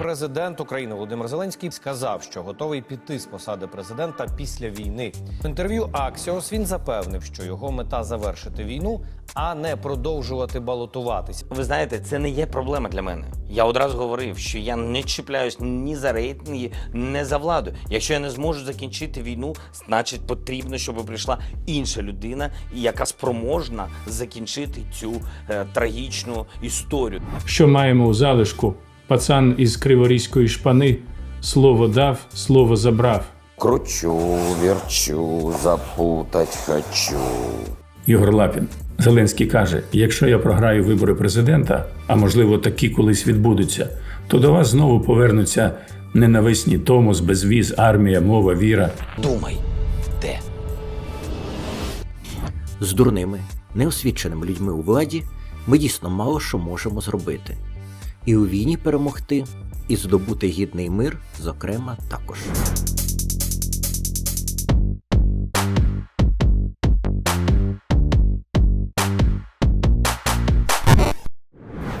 Президент України Володимир Зеленський сказав, що готовий піти з посади президента після війни. В інтерв'ю Аксіос він запевнив, що його мета завершити війну, а не продовжувати балотуватися. Ви знаєте, це не є проблема для мене. Я одразу говорив, що я не чіпляюсь ні за рейтинги, ні за владу. Якщо я не зможу закінчити війну, значить потрібно, щоб прийшла інша людина, яка спроможна закінчити цю е, трагічну історію. Що маємо у залишку? Пацан із Криворізької шпани слово дав, слово забрав. Кручу, верчу, запутать хочу. Ігор Лапін. Зеленський каже: якщо я програю вибори президента, а можливо такі колись відбудуться, то до вас знову повернуться ненависні Томос, безвіз, армія, мова, віра. Думай, де? З дурними, неосвіченими людьми у владі ми дійсно мало що можемо зробити. І у війні перемогти, і здобути гідний мир, зокрема, також.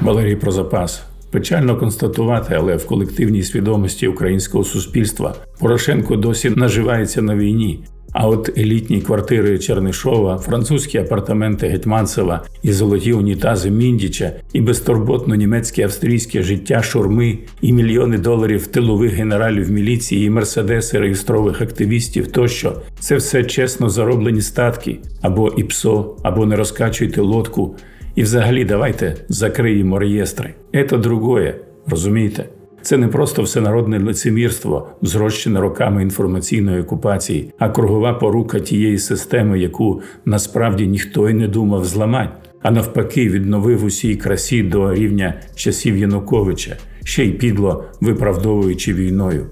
Валерій про запас. Печально констатувати, але в колективній свідомості українського суспільства Порошенко досі наживається на війні. А от елітні квартири Чернишова, французькі апартаменти Гетьманцева і золоті унітази Міндіча, і безтурботно німецьке австрійське життя шурми, і мільйони доларів тилових генералів міліції, і мерседеси реєстрових активістів тощо це все чесно зароблені статки або ІПСО, або не розкачуйте лодку. І взагалі давайте закриємо реєстри. Це другое, розумієте? Це не просто всенародне лицемірство, зрощене роками інформаційної окупації, а кругова порука тієї системи, яку насправді ніхто й не думав зламати, а навпаки, відновив усій красі до рівня часів Януковича, ще й підло виправдовуючи війною.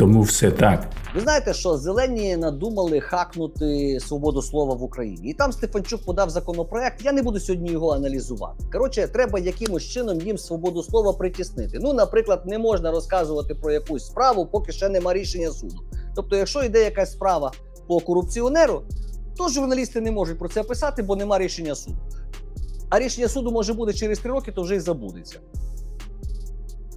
Тому все так. Ви знаєте, що зелені надумали хакнути свободу слова в Україні, і там Стефанчук подав законопроект. Я не буду сьогодні його аналізувати. Коротше, треба якимось чином їм свободу слова притіснити. Ну, наприклад, не можна розказувати про якусь справу, поки ще нема рішення суду. Тобто, якщо йде якась справа по корупціонеру, то журналісти не можуть про це писати, бо нема рішення суду. А рішення суду може бути через три роки, то вже й забудеться.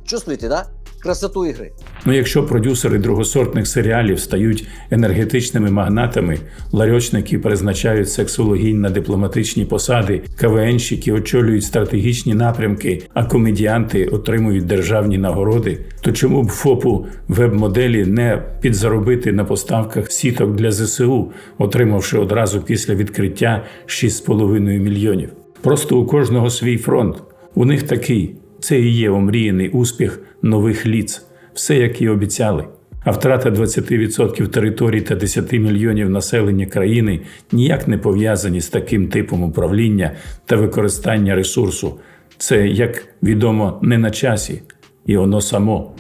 Чувствуєте, да? Красоту ігри. Ну, якщо продюсери другосортних серіалів стають енергетичними магнатами, ларьочники призначають сексологінь на дипломатичні посади, КВНщики очолюють стратегічні напрямки, а комедіанти отримують державні нагороди, то чому б ФОПу веб-моделі не підзаробити на поставках сіток для ЗСУ, отримавши одразу після відкриття 6,5 мільйонів? Просто у кожного свій фронт. У них такий. Це і є омріяний успіх нових ліц, все як і обіцяли. А втрата 20% територій та 10 мільйонів населення країни ніяк не пов'язані з таким типом управління та використання ресурсу. Це, як відомо, не на часі, і воно само.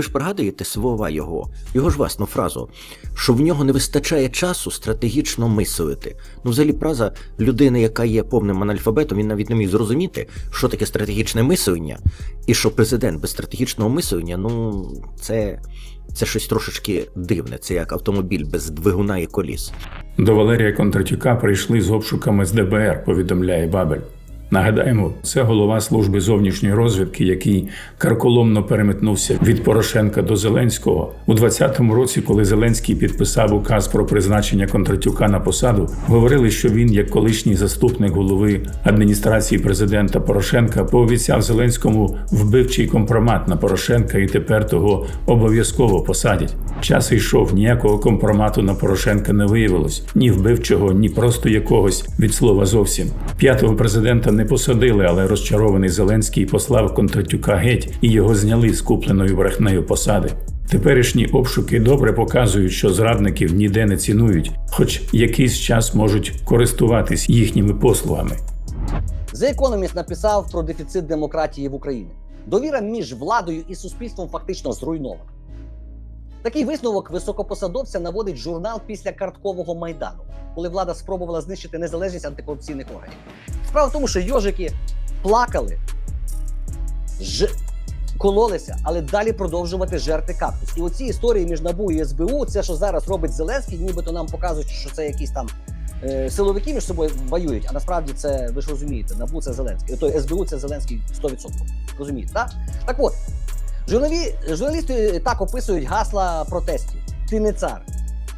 Ви ж пригадуєте слова його, його ж власну фразу, що в нього не вистачає часу стратегічно мислити. Ну, взагалі, фраза людини, яка є повним анальфабетом, він навіть не міг зрозуміти, що таке стратегічне мислення, і що президент без стратегічного мислення, ну, це, це щось трошечки дивне. Це як автомобіль без двигуна і коліс. До Валерія Кондратюка прийшли з обшуками з ДБР, повідомляє Бабель. Нагадаємо, це голова служби зовнішньої розвідки, який карколомно переметнувся від Порошенка до Зеленського у 2020 році, коли Зеленський підписав указ про призначення Кондратюка на посаду, говорили, що він, як колишній заступник голови адміністрації президента Порошенка, пообіцяв Зеленському вбивчий компромат на Порошенка, і тепер того обов'язково посадять. Час йшов, ніякого компромату на Порошенка не виявилось, ні вбивчого, ні просто якогось від слова зовсім. П'ятого президента не посадили, але розчарований Зеленський послав Кондратюка геть і його зняли з купленої брехнею посади. Теперішні обшуки добре показують, що зрадників ніде не цінують, хоч якийсь час можуть користуватись їхніми послугами. The Economist написав про дефіцит демократії в Україні. Довіра між владою і суспільством фактично зруйнована. Такий висновок високопосадовця наводить журнал після карткового майдану, коли влада спробувала знищити незалежність антикорупційних органів. Справа в тому, що йожики плакали, ж... кололися, але далі продовжувати жерти кактус. І оці історії між НАБУ і СБУ, це що зараз робить Зеленський, нібито нам показують, що це якісь там е, силовики між собою воюють. А насправді це ви ж розумієте, НАБУ це Зеленський. Той СБУ це Зеленський 100%. Розумієте, так? Так от. Журналі... Журналісти так описують гасла протестів. Ти не цар,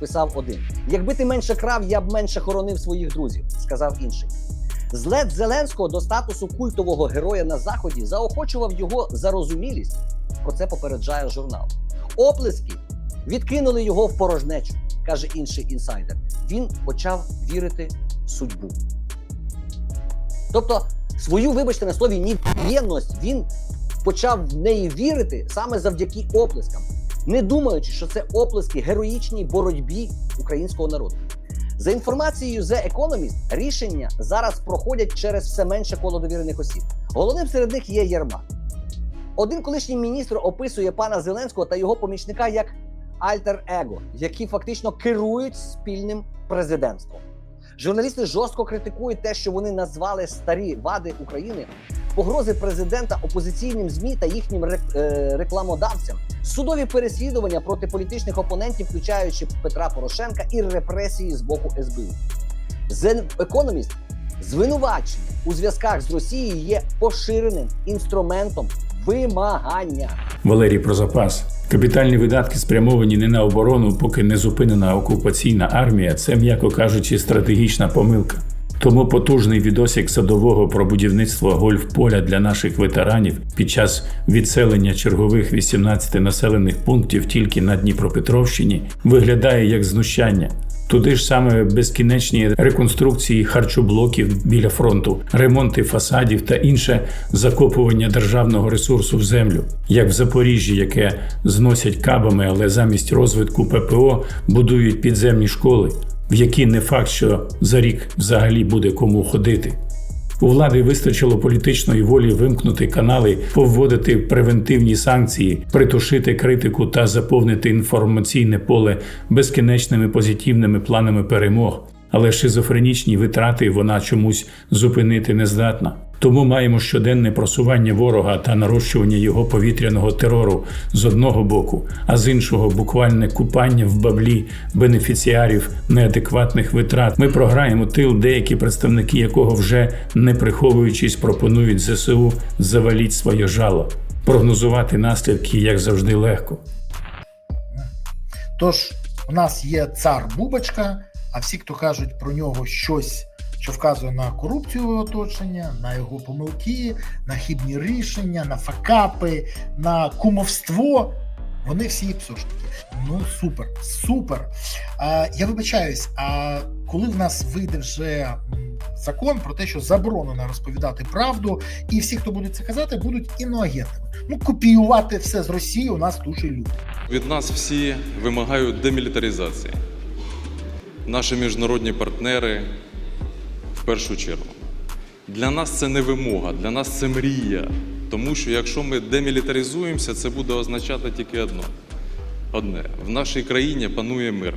писав один. Якби ти менше крав, я б менше хоронив своїх друзів, сказав інший. Злет Зеленського до статусу культового героя на заході заохочував його зарозумілість. Про це попереджає журнал. Оплески відкинули його в порожнечу, каже інший інсайдер. Він почав вірити в судьбу. Тобто, свою, вибачте, на слові нів'єнність він почав в неї вірити саме завдяки оплескам, не думаючи, що це оплески героїчній боротьбі українського народу. За інформацією The Economist, рішення зараз проходять через все менше коло довірених осіб. Головним серед них є Єрмак. Один колишній міністр описує пана Зеленського та його помічника як альтер-его, які фактично керують спільним президентством. Журналісти жорстко критикують те, що вони назвали старі вади України, погрози президента опозиційним змі та їхнім е, рекламодавцям, судові переслідування проти політичних опонентів, включаючи Петра Порошенка, і репресії з боку СБУ. The Economist звинувачення у зв'язках з Росією є поширеним інструментом вимагання. Валерій про запас. Капітальні видатки спрямовані не на оборону, поки не зупинена окупаційна армія. Це, м'яко кажучи, стратегічна помилка. Тому потужний відосик садового про будівництво гольф-поля для наших ветеранів під час відселення чергових 18 населених пунктів тільки на Дніпропетровщині виглядає як знущання. Туди ж саме безкінечні реконструкції харчоблоків біля фронту, ремонти фасадів та інше закопування державного ресурсу в землю, як в Запоріжжі, яке зносять кабами, але замість розвитку ППО будують підземні школи, в які не факт, що за рік взагалі буде кому ходити. У влади вистачило політичної волі вимкнути канали, повводити превентивні санкції, притушити критику та заповнити інформаційне поле безкінечними позитивними планами перемог. Але шизофренічні витрати вона чомусь зупинити не здатна. Тому маємо щоденне просування ворога та нарощування його повітряного терору з одного боку, а з іншого буквальне купання в баблі бенефіціарів неадекватних витрат. Ми програємо тил, деякі представники якого вже не приховуючись пропонують ЗСУ заваліть своє жало. Прогнозувати наслідки як завжди легко. Тож у нас є цар Бубочка, а всі, хто кажуть про нього щось, що вказує на корупцію оточення, на його помилки, на хибні рішення, на факапи, на кумовство. Вони всі псошники. Ну супер, супер. А, я вибачаюсь, а коли в нас вийде вже закон про те, що заборонено розповідати правду, і всі, хто буде це казати, будуть іноагентами. Ну, копіювати все з Росії у нас дуже любить. Від нас всі вимагають демілітаризації. Наші міжнародні партнери першу чергу. Для нас це не вимога, для нас це мрія. Тому що якщо ми демілітаризуємося, це буде означати тільки одно. Одне. В нашій країні панує мир.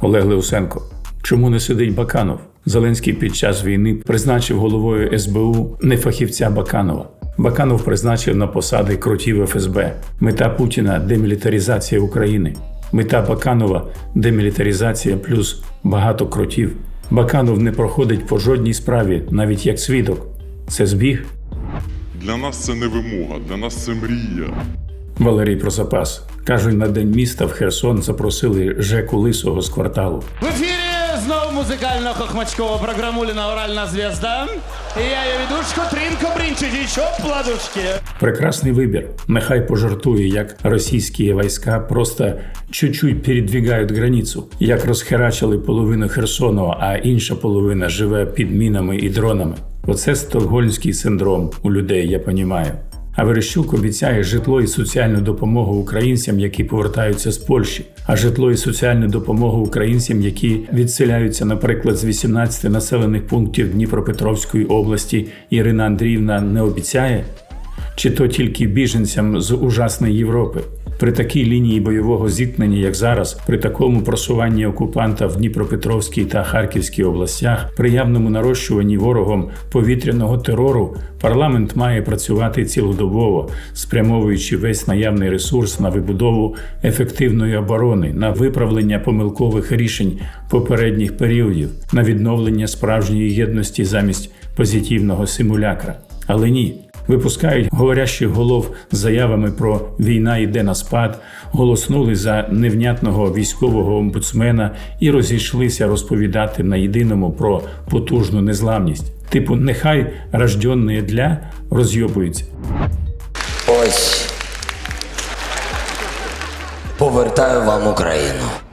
Олег Леусенко. Чому не сидить Баканов? Зеленський під час війни призначив головою СБУ не фахівця Баканова. Баканов призначив на посади крутів ФСБ. Мета Путіна демілітаризація України. Мета Баканова демілітаризація плюс багато крутів. Баканов не проходить по жодній справі, навіть як свідок. Це збіг. Для нас це не вимога, для нас це мрія. Валерій про запас. Кажуть, на день міста в Херсон запросили Жеку Лисого з кварталу. В ефірі знову музикально-хохмачкова програмуліна Оральна зв'язда. І я її ведучка Трінко Брінчидічо Пладушки. Прекрасний вибір. Нехай пожартує, як російські війська просто чуть-чуть передвигають границю, як розхерачили половину Херсону, а інша половина живе під мінами і дронами. Оце стокгольмський синдром у людей, я понімаю. А Верещук обіцяє житло і соціальну допомогу українцям, які повертаються з Польщі, а житло і соціальну допомогу українцям, які відселяються, наприклад, з 18 населених пунктів Дніпропетровської області, Ірина Андріївна не обіцяє. Чи то тільки біженцям з ужасної Європи? При такій лінії бойового зіткнення, як зараз, при такому просуванні окупанта в Дніпропетровській та Харківській областях, при явному нарощуванні ворогом повітряного терору, парламент має працювати цілодобово, спрямовуючи весь наявний ресурс на вибудову ефективної оборони, на виправлення помилкових рішень попередніх періодів, на відновлення справжньої єдності замість позитивного симулякра. Але ні, випускають говорящих голов з заявами про війна йде на спад, голоснули за невнятного військового омбудсмена і розійшлися розповідати на єдиному про потужну незламність. Типу, нехай рожденні для розйобуються. Ось. Повертаю вам Україну.